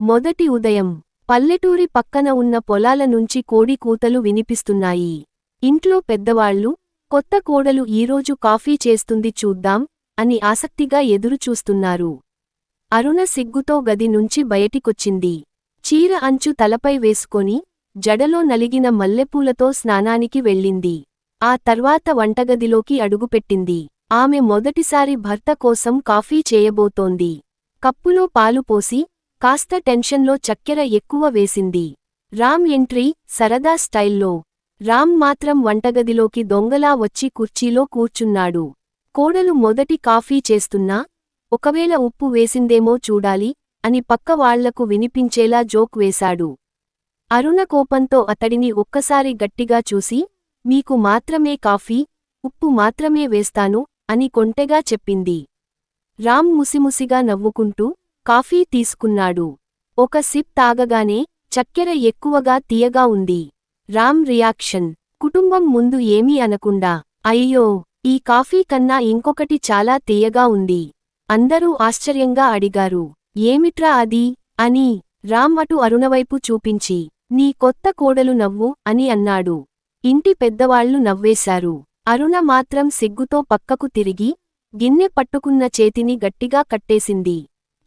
మొదటి ఉదయం పల్లెటూరి పక్కన ఉన్న పొలాల నుంచి కోడి కూతలు వినిపిస్తున్నాయి. ఇంట్లో పెద్దవాళ్ళు కొత్త కోడలు ఈరోజు కాఫీ చేస్తుంది చూద్దాం అని ఆసక్తిగా ఎదురుచూస్తున్నారు. అరుణ సిగ్గుతో గది నుంచి బయటికొచ్చింది. చీర అంచు తలపై వేసుకొని జడలో నలిగిన మల్లెపూలతో స్నానానికి వెళ్ళింది. ఆ తర్వాత వంటగదిలోకి అడుగుపెట్టింది. ఆమె మొదటిసారి భర్త కోసం కాఫీ చేయబోతోంది. కప్పులో పాలు పోసి కాస్త టెన్షన్లో చక్కెర ఎక్కువ వేసింది. రామ్ ఎంట్రీ సరదా స్టైల్లో. రామ్ మాత్రం వంటగదిలోకి దొంగలా వచ్చి కుర్చీలో కూర్చున్నాడు. కోడలు మొదటి కాఫీ చేస్తున్నా ఒకవేళ ఉప్పు వేసిందేమో చూడాలి అని పక్క వాళ్ళకు వినిపించేలా జోక్ వేశాడు. అరుణ కోపంతో అతడిని ఒక్కసారి గట్టిగా చూసి మీకు మాత్రమే కాఫీ ఉప్పు మాత్రమే వేస్తాను అని కొంటెగా చెప్పింది. రామ్ ముసిముసిగా నవ్వుకుంటూ కాఫీ తీసుకున్నాడు. ఒక సిప్ తాగగానే చక్కెర ఎక్కువగా తీయగా ఉంది. రామ్ రియాక్షన్. కుటుంబం ముందు ఏమీ అనకుండా అయ్యో ఈ కాఫీ కన్నా ఇంకొకటి చాలా తీయగా ఉంది. అందరూ ఆశ్చర్యంగా అడిగారు. ఏమిట్రా అది? అని రామ్ అటు అరుణవైపు చూపించి నీ కొత్త కోడలు నవ్వు అని అన్నాడు. ఇంటి పెద్దవాళ్ళు నవ్వేశారు. అరుణ మాత్రం సిగ్గుతో పక్కకు తిరిగి గిన్నె పట్టుకున్న చేతిని గట్టిగా కట్టేసింది.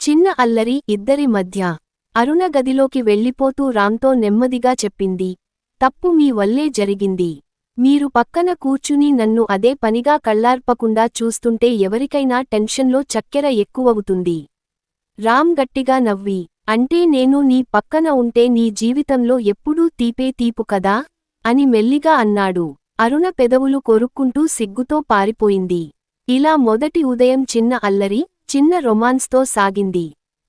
చిన్న అల్లరి ఇద్దరి మధ్య. అరుణ గదిలోకి వెళ్ళిపోతూ రామ్తో నెమ్మదిగా చెప్పింది. తప్పు మీ వల్లే జరిగింది. మీరు పక్కన కూర్చుని నన్ను అదే పనిగా కళ్ళార్పకుండా చూస్తుంటే ఎవరికైనా టెన్షన్లో చక్కెర ఎక్కువవుతుంది. రామ్ గట్టిగా నవ్వి అంటే నేను నీ పక్కన ఉంటే నీ జీవితంలో ఎప్పుడూ తీపే తీపు కదా? అని మెల్లిగా అన్నాడు. అరుణ పెదవులు కొరుక్కుంటూ సిగ్గుతో పారిపోయింది. ఇలా మొదటి ఉదయం చిన్న అల్లరి చిన్న రొమాన్స్తో సాగింది.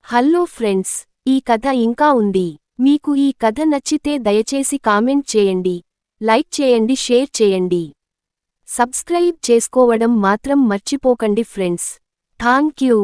హల్లో ఫ్రెండ్స్ ఈ కథ ఇంకా ఉంది. మీకు ఈ కథ నచ్చితే దయచేసి కామెంట్ చేయండి లైక్ చేయండి షేర్ చేయండి. సబ్స్క్రైబ్ చేసుకోవడం మాత్రం మర్చిపోకండి ఫ్రెండ్స్. థాంక్యూ.